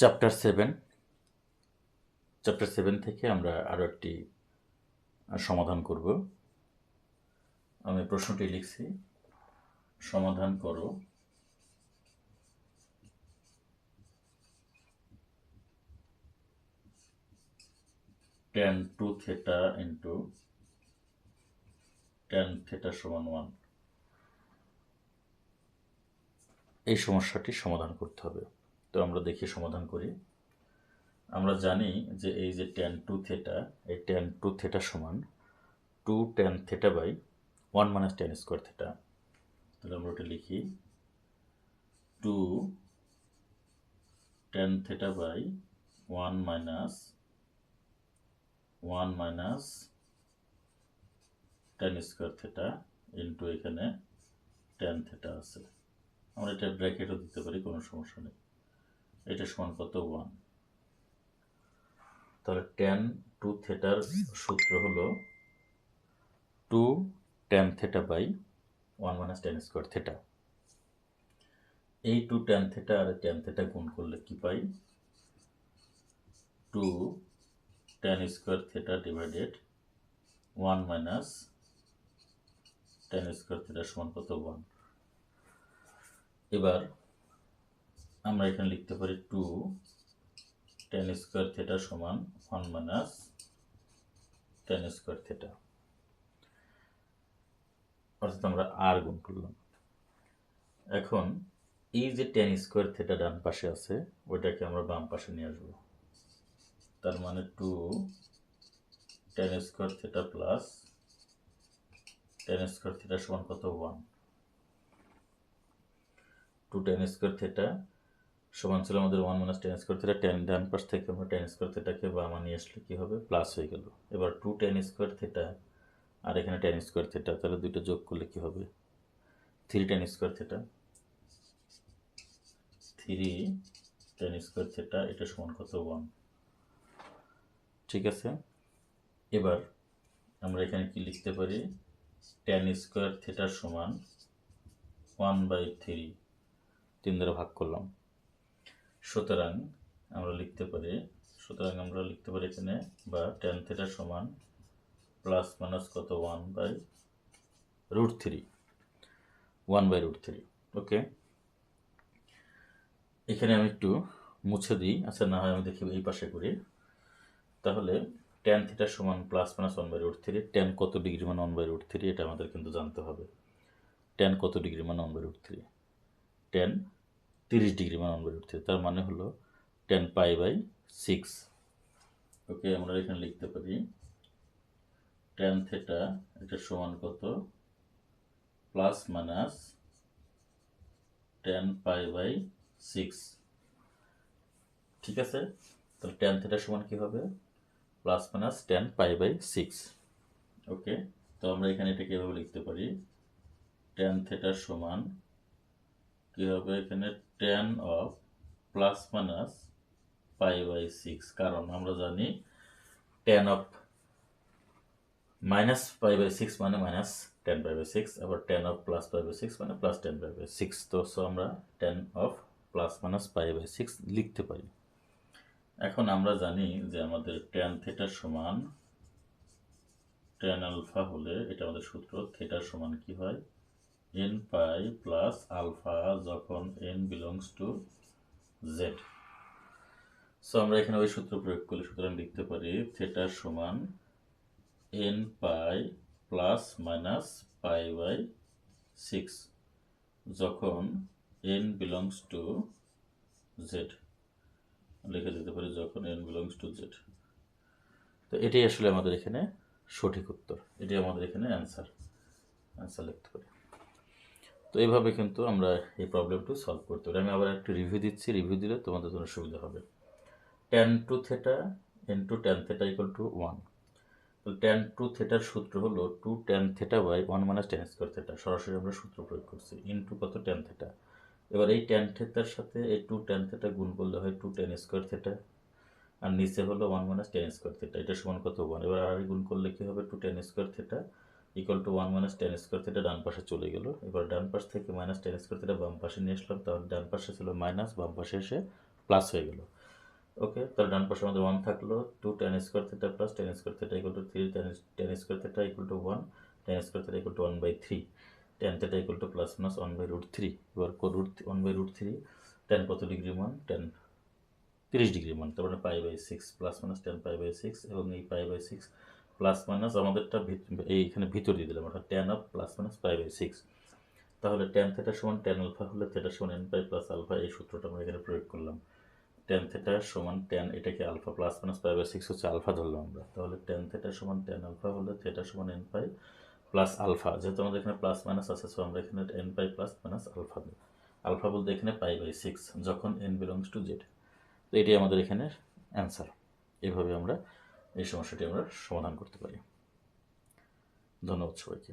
Chapter seven chapter seven থেকে আমরা আরও একটি সমাধান করব। আমি প্রশ্নটি লিখছি। সমাধান করো। Tan two theta into tan theta সমান ওয়ান এই সমস্যাটি সমাধান করতে হবে। তো আমরা দেখি, সমাধান করি। আমরা জানি যে এই যে টেন টু থেটা এই টেন টু থেটা সমান two tan theta by one minus tan square theta তাহলে আমরা ওটা লিখি। Two tan theta by one minus one minus tan square theta into এখানে টেন থেটা আছে। আমরা এটা ব্র্যাকেটও দিতে পারি, কোনো সমস্যা নেই। এটা সমান কত ওয়ান তাহলে টেন টু থেটার সূত্র হলো two tan theta by one minus tan square theta এই টু টেন থেটা আর টেন থেটা গুণ করলে কি পাই? Two tan square theta divided one minus tan square theta সমান কত ওয়ান এবার আমরা এখানে লিখতে পারি টু টেন স্কোয়ার থেটা সমান one minus tan square theta. অর্থাৎ আমরা আর গুণ করলাম। এখন এই যে টেন স্কোয়ার থেটা ডান পাশে আছে, ওইটাকে আমরা বাম পাশে নিয়ে আসব। তার মানে two tan square theta plus tan square theta সমান কত? One. Two tan square theta সমান ছিল আমাদের one minus tan square theta tan ডান পাশ থেকে আমরা টেন স্কোয়ার থেটাকে বামা নিয়ে আসলে কী হবে? প্লাস হয়ে গেল। এবার টু টেন স্কোয়ার থেটা আর এখানে টেন স্কোয়ার থেটা তাহলে দুইটা যোগ করলে কী হবে? Three tan square theta three tan square theta এটা সমান কত? ওয়ান ঠিক আছে? এবার আমরা এখানে কি লিখতে পারি? টেন স্কোয়ার থেটার সমান ওয়ান বাই থ্রি তিন দ্বারা ভাগ করলাম। সুতরাং আমরা লিখতে পারি, সুতরাং আমরা লিখতে পারি এখানে, বা টেন থেটার সমান প্লাস মাইনাস কত? One by root three one by root three okay এখানে আমি একটু মুছে দিই আচ্ছা না হয় আমি দেখি এই পাশে করি। তাহলে টেন থিটার সমান plus minus one by root three tan কত ডিগ্রি মানে ওয়ান বাই রুট থ্রি এটা আমাদের কিন্তু জানতে হবে। টেন কত ডিগ্রি মানে one by root three tan তিরিশ ডিগ্রি মানে রুট থ্রি তার মানে হলো tan pi by six okay আমরা এখানে লিখতে পারি টেন থেটা এটা সমান কত? Plus minus tan pi by six ঠিক আছে? তাহলে টেন থেটার সমান কী হবে? Plus minus tan pi by six okay তো আমরা এখানে এটাকে এভাবে লিখতে পারি। টেন থেটার সমান কী হবে এখানে? Tan of plus minus pi by six কারণ আমরা জানি tan of minus pi by six মানে minus tan pi by six আবার tan of plus pi by six মানে plus tan pi by six তো সো আমরা tan of plus minus pi by six লিখতে পারি। এখন আমরা জানি যে আমাদের টেন থেটার সমান টেন আলফা হলে এটা আমাদের সূত্র থেটার সমান কি হয়? এন পাই প্লাস আলফা যখন n belongs to Z so আমরা এখানে ওই সূত্র প্রয়োগ করলে সুতরাং লিখতে পারি থেটার সমান n pi plus minus pi by six যখন এন বিলংস টু জেড লিখে দিতে পারি যখন এন বিলংস টু জেড তো এটাই আসলে আমাদের এখানে সঠিক উত্তর। এটাই আমাদের এখানে অ্যান্সার অ্যান্সার লিখতে পারি। তো এইভাবে কিন্তু আমরা এই প্রবলেমটি সলভ করতে পারি। আমি আবার একটু রিভিউ দিচ্ছি। রিভিউ দিলে তোমাদের জন্য সুবিধা হবে। Tan two theta and two tan theta equal to one তো টেন টু থেটার সূত্র হলো two tan theta by one minus tan square theta সরাসরি আমরা সূত্র প্রয়োগ করছি। ইন্টু কত টেন থেটা এবার এই টেন থেটার সাথে এই টু টেন থেটা গুণ করলে হয় টু টেন স্কোয়ার থেটা আর নিচে হলো one minus tan square theta এটা সমান কত? ওয়ান এবার আর গুণ করলে কী হবে? Two tan square theta equal to one minus tan square theta ডান পাশে চলে গেল। এবার ডান পাশ থেকে মাইনাস টেন স্কোয়ার থেটা বাম পাশে নিয়ে আসলাম, তাহলে ডান পাশে ছিল মাইনাস বাম পাশে এসে প্লাস হয়ে গেল। ওকে তাহলে ডান পাশে আমাদের ওয়ান থাকল two tan square theta plus tan square theta equal to three tan tan square theta equal to one tan square theta equal to one by three tan theta equal to plus minus one by root three এবার root one by root three tan কত degree মান tan তিরিশ degree মান তার মানে pi by six plus minus tan pi by six এবং এই pi by six plus minus আমাদেরটা এইখানে ভিতর দিয়ে দিলাম, অর্থাৎ tan of plus minus pi by six তাহলে টেন থেটা সমান টেন আলফা হলে থেটা সমান এন পাই প্লাস আলফা এই সূত্রটা আমরা এখানে প্রয়োগ করলাম। টেন থেটা সমান টেন এটাকে alpha plus minus pi by six হচ্ছে আলফা ধরলাম আমরা। তাহলে টেন থেটা সমান টেন আলফা হলে থেটা সমান এন পাই প্লাস আলফা যেহেতু আমাদের এখানে প্লাস মাইনাস আছে সো আমরা এখানে n pi plus minus alpha alpha বলতে এখানে পাই বাই সিক্স যখন এন বিলংস টু জেড তো এটি আমাদের এখানে অ্যান্সার এভাবে আমরা এই সমস্যাটি আমরা সমাধান করতে পারি। ধন্যবাদ সবাইকে।